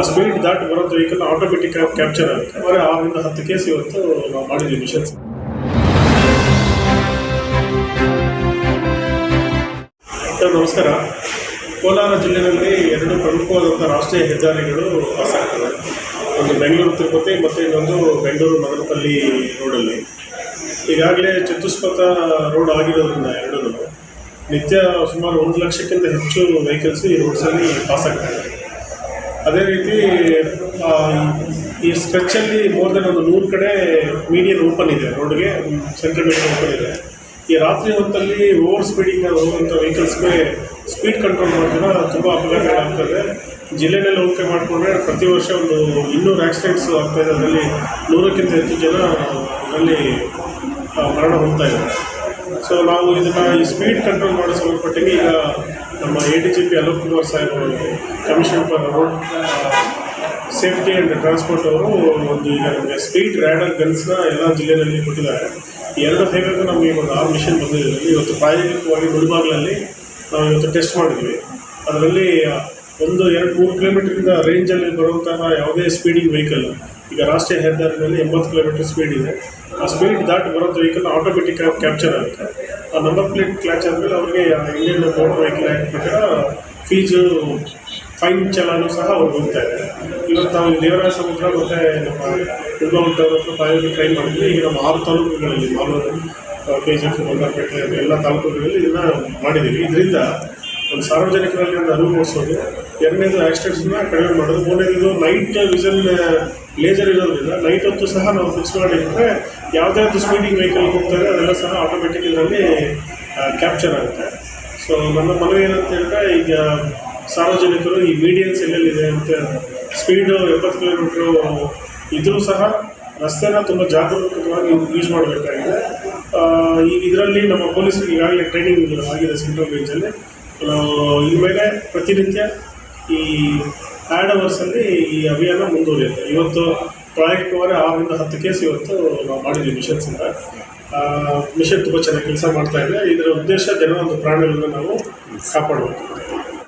ಆ ಸ್ಪೀಡ್ ದಾಟಿ ಬರೋದು ವೆಹಿಕಲ್ ಆಟೋಮೆಟಿಕ್ ಕ್ಯಾಪ್ಚರ್ ಆಗುತ್ತೆ. ಅವರ ಆರರಿಂದ ಹತ್ತು ಕೇಸ್ ಇವತ್ತು ನಾವು ಮಾಡಿದ್ದೀವಿ ಮಿಷನ್ಸ್ ನಮಸ್ಕಾರ. ಕೋಲಾರ ಜಿಲ್ಲೆಯಲ್ಲಿ ಎರಡು ಪ್ರಮುಖವಾದಂಥ ರಾಷ್ಟ್ರೀಯ ಹೆದ್ದಾರಿಗಳು ಪಾಸ್ ಆಗ್ತವೆ ಒಂದು ಬೆಂಗಳೂರು ತಿರುಪತಿ, ಮತ್ತು ಇನ್ನೊಂದು ಬೆಂಗಳೂರು ಮದನಪಲ್ಲಿ ರೋಡಲ್ಲಿ. ಈಗಾಗಲೇ ಚತುಷ್ಪಥ ರೋಡ್ ಆಗಿರೋದ್ರಿಂದ ಎರಡೂ ನಿತ್ಯ ಸುಮಾರು ಒಂದು ಲಕ್ಷಕ್ಕಿಂತ ಹೆಚ್ಚು ವೆಹಿಕಲ್ಸ್ ಈ ರೋಡ್ಸಲ್ಲಿ ಪಾಸ್ ಆಗ್ತವೆ ಅದೇ ರೀತಿ ಈ ಸ್ಟ್ರೆಚ್ಚಲ್ಲಿ ಮೋರ್ ದೆನ್ ಒಂದು ನೂರು ಕಡೆ ಮೀಡಿಯನ್ ಓಪನ್ ಇದೆ ರೋಡ್ಗೆ ಸೆಂಟ್ರಲ್ ಓಪನ್ ಇದೆ. ಈ ರಾತ್ರಿ ಹೊತ್ತಲ್ಲಿ ಓವರ್ ಸ್ಪೀಡಿಂಗ್ ಹೋಗುವಂಥ ವೆಹಿಕಲ್ಸ್ಗೆ ಸ್ಪೀಡ್ ಕಂಟ್ರೋಲ್ ಮಾಡಿದ್ರೆ ತುಂಬ ಅಪಘಾತಗಳಾಗ್ತದೆ ಜಿಲ್ಲೆಯಲ್ಲಿ ಹೋಲಿಕೆ ಮಾಡಿಕೊಂಡ್ರೆ ಪ್ರತಿ ವರ್ಷ ಒಂದು ಇನ್ನೂರು ಆಕ್ಸಿಡೆಂಟ್ಸ್ ಆಗ್ತಾಯಿದೆ ಅದರಲ್ಲಿ ನೂರಕ್ಕಿಂತ ಹೆಚ್ಚು ಜನ ಅದರಲ್ಲಿ ಮರಣ ಹೊಂದ್ತಾ ಇದ್ದಾರೆ. ಸೊ ನಾವು ಇದನ್ನು ಈ ಸ್ಪೀಡ್ ಕಂಟ್ರೋಲ್ ಮಾಡೋ ಸಂಬಂಧಪಟ್ಟಿಗೆ ಈಗ ನಮ್ಮ A D G P Alok Kumar ಸಾಹೇಬರು commission for road safety and transport ಅವರು ಒಂದು ಈಗ ನಮಗೆ ಸ್ಪೀಡ್ ರ್ಯಾಡರ್ ಗನ್ಸ್ನ ಎಲ್ಲ ಜಿಲ್ಲೆಯಲ್ಲಿ ಕೊಟ್ಟಿದ್ದಾರೆ. ಎರಡು ಹೈವೇಗೂ ನಮಗೆ ಒಂದು ಆರು ಮಿಷನ್ ಬಂದಿದೆ. ಇವತ್ತು ಪ್ರಾಯೋಗಿಕವಾಗಿ ಮುಳುಬಾಗ್ಲಲ್ಲಿ ನಾವು ಇವತ್ತು ಟೆಸ್ಟ್ ಮಾಡಿದ್ವಿ. ಅದರಲ್ಲಿ ಒಂದು ಎರಡು ಮೂರು ಕಿಲೋಮೀಟ್ರಿಂದ ರೇಂಜಲ್ಲಿ ಬರುವಂತಹ ಯಾವುದೇ ಸ್ಪೀಡಿಂಗ್ ವೆಹಿಕಲ್ ಈಗ ರಾಷ್ಟ್ರೀಯ ಹೆದ್ದಾರಿನಲ್ಲಿ ಎಂಬತ್ತು ಕಿಲೋಮೀಟರ್ ಸ್ಪೀಡ್ ಇದೆ. ಆ ಸ್ಪೀಡ್ ದಾಟಿ ಬರೋದು ವೆಹಿಕಲ್ ಆಟೋಮೆಟಿಕ್ ಆಗಿ ಕ್ಯಾಪ್ಚರ್ ಆಗುತ್ತೆ. ಆ ನಂಬರ್ ಪ್ಲೇಟ್ ಕ್ಲಾಚ್ ಆದಮೇಲೆ ಅವರಿಗೆ ಇಂಡಿಯನ್ ಮೋಟರ್ ವೆಹಿಕಲ್ ಆ್ಯಕ್ಟ್ ಪ್ರಕಾರ ಫೀಸು ಫೈನ್ ಚಲಾನು ಸಹ ಅವ್ರಿಗೆ ಹೋಗ್ತಾ ಇದೆ. ಇವತ್ತು ನಾವು ದೇವರಾಯ ಸಮುದ್ರ ಮತ್ತು ನಮ್ಮ ಉಲ್ಬಾಮುಟ್ಟ ಹತ್ರ ಪ್ರಾಯೋಗಿಕ ಟ್ರೈ ಮಾಡಿದ್ವಿ. ಈಗ ನಮ್ಮ ಆರು ತಾಲೂಕುಗಳಲ್ಲಿ, ಮಾಲೂರು ಕೆ ಜಿ ಎಫ್ ಎಲ್ಲ ತಾಲೂಕುಗಳಲ್ಲಿ ಇದನ್ನು ಮಾಡಿದ್ದೀವಿ. ಇದರಿಂದ ಒಂದು ಸಾರ್ವಜನಿಕರಲ್ಲಿ ಒಂದು ಅರಿವು ಮೂಡಿಸೋದು ಎರಡನೇದು ಆಕ್ಸಿಡೆಂಟ್ಸ್ನ ಕಡಿಮೆ ಮಾಡೋದು. ಮೂರನೇದು ನೈಟ್ ವಿಸಲ್ ಲೇಸರ್ ಇರೋದ್ರಿಂದ ನೈಟ್ ಹೊತ್ತು ಸಹ ನಾವು ಫಿಕ್ಸ್ ಮಾಡಿದ್ರೆ ಯಾವುದೇ ಒಂದು ಸ್ಪೀಡಿಂಗ್ ವೆಹಿಕಲ್ ಹೋಗ್ತಾರೆ, ಅದೆಲ್ಲ ಸಹ ಆಟೋಮೆಟಿಕ್ ಇದರಲ್ಲಿ ಕ್ಯಾಪ್ಚರ್ ಆಗುತ್ತೆ. ಸೊ ನನ್ನ ಮನವಿ ಏನಂತ ಹೇಳಿದ್ರೆ ಈಗ ಸಾರ್ವಜನಿಕರು ಈ ಮೀಡಿಯನ್ಸ್ ಎಲ್ಲೆಲ್ಲಿದೆ ಮತ್ತು ಸ್ಪೀಡು ಎಪ್ಪತ್ತು ಕಿಲೋಮೀಟ್ರು ಇದ್ರೂ ಸಹ ರಸ್ತೆನ ತುಂಬ ಜಾಗರೂಕವಾಗಿ ಯೂಸ್ ಮಾಡಬೇಕಾಗಿದೆ. ಈಗ ಇದರಲ್ಲಿ ನಮ್ಮ ಪೊಲೀಸರಿಗೆ ಈಗಾಗಲೇ ಟ್ರೈನಿಂಗ್ ಆಗಿದೆ ಸೆಂಟ್ರಲ್ ರೇಂಜಲ್ಲಿ ನಾವು ಇನ್ಮೇಲೆ ಪ್ರತಿನಿತ್ಯ ಈ ಆ್ಯಡ್ ಅವರ್ಸಲ್ಲಿ ಈ ಅಭಿಯಾನ ಮುಂದುವರಿಯುತ್ತೆ. ಇವತ್ತು ಪ್ರಾಯೋಗಿಕವಾಗಿ ಆರರಿಂದ ಹತ್ತು ಕೇಸ್ ಇವತ್ತು ನಾವು ಮಾಡಿದ್ವಿ ಮಿಷನ್ಸಿಂದ. ಮಿಷನ್ ತುಂಬ ಚೆನ್ನಾಗಿ ಕೆಲಸ ಮಾಡ್ತಾ ಇದೆ. ಇದರ ಉದ್ದೇಶ ಜನರ ಒಂದು ಪ್ರಾಣಿಗಳನ್ನ ನಾವು ಕಾಪಾಡಬೇಕು